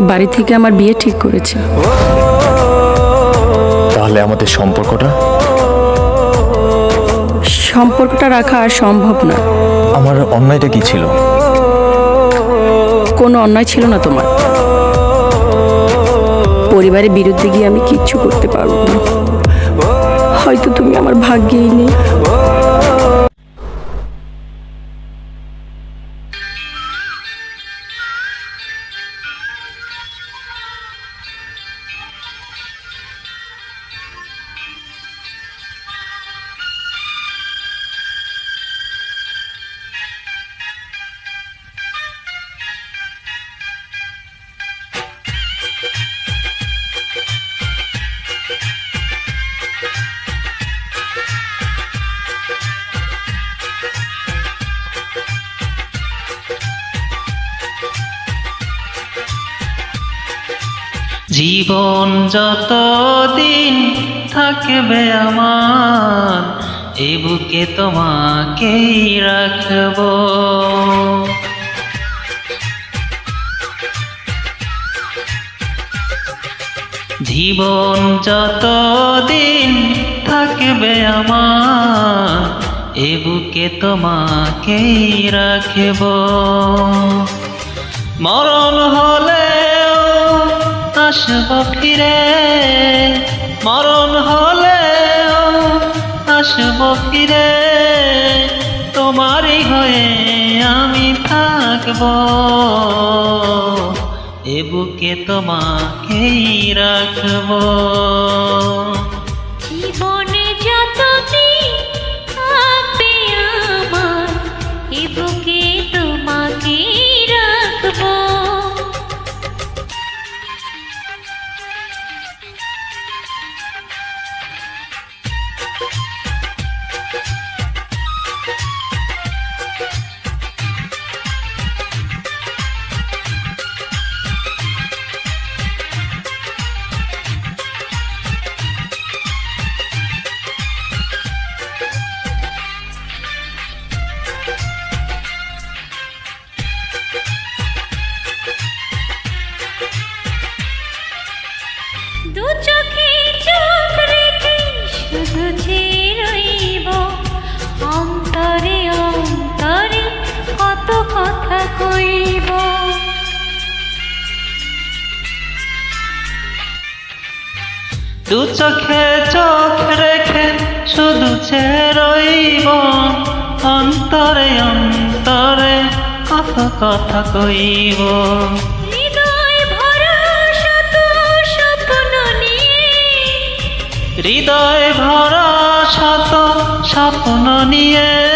বাড়ি থেকে আমার বিয়ে ঠিক করেছে। তাহলে আমাদের সম্পর্কটা? সম্পর্কটা রাখা আর সম্ভব না। আমার অন্যায়টা কি ছিল? কোনো অন্যায় ছিল না তোমার। পরিবারের বিরুদ্ধে গিয়ে আমি কিচ্ছু করতে পারব না। হয়তো তুমি আমার ভাগ্যেই নেই। জীবন যতদিন থাকবে আমার, এ বুকে তোমাকেই রাখব। জীবন যতদিন থাকবে আমার, এ বুকে তোমাকেই রাখব। মরণ হলেও আসব ফিরে মরণ হলেও আসব ফিরে। তোমারই হয়ে আমি থাকব। এবুকে বুকে তোমাকেই রাখব। কথা কইব। দু চোখে চোখ রেখে শুধু চেয়ে রইব অন্তরে অন্তরে কত কথা কইব। হৃদয় ভরা শত স্বপ্ন নিয়ে।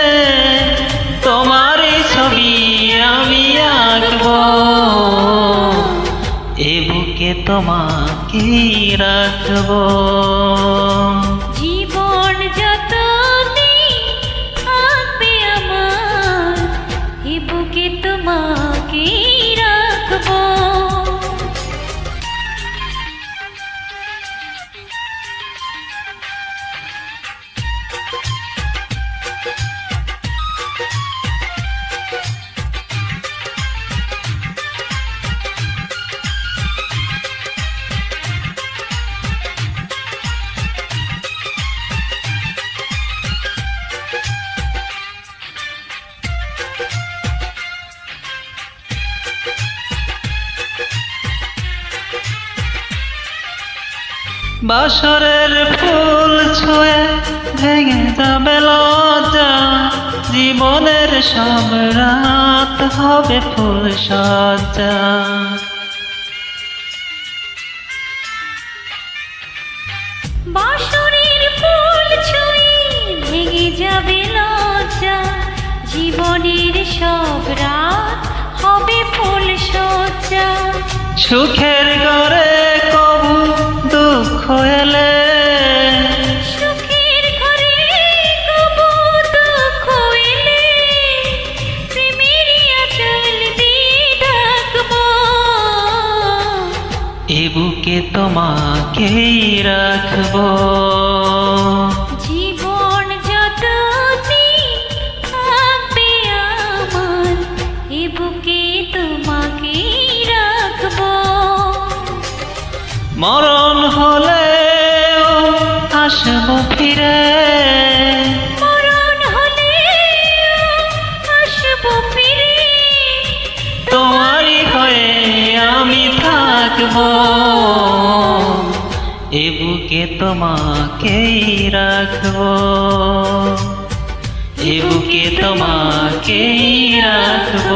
এ বুকে তোমাকে রাখব। জীবন যত থাকবে আমার এ বুকে তোমাকে রাখব। বাসরের ফুল ছুঁয়ে ভেঙে যাবে লজ্জা। জীবনের সব রাত হবে ফুল সজ্জা। বাঁশরের ফুল ছুঁয়ে ভেঙে যাবে লজ্জা। জীবনের সব রাত হবে ফুল সজ্জা। সুখের ঘরে তোমাকে রাখব। জীবন যত বুকে তোমাকে রাখব। মরণ হলে আসব ফিরে। মরণ হলে আসব ফিরে। তোমারই হয়ে আমি থাকব। বুকে তোমাকেই রাখব। এ বুকে তোমাকেই রাখব।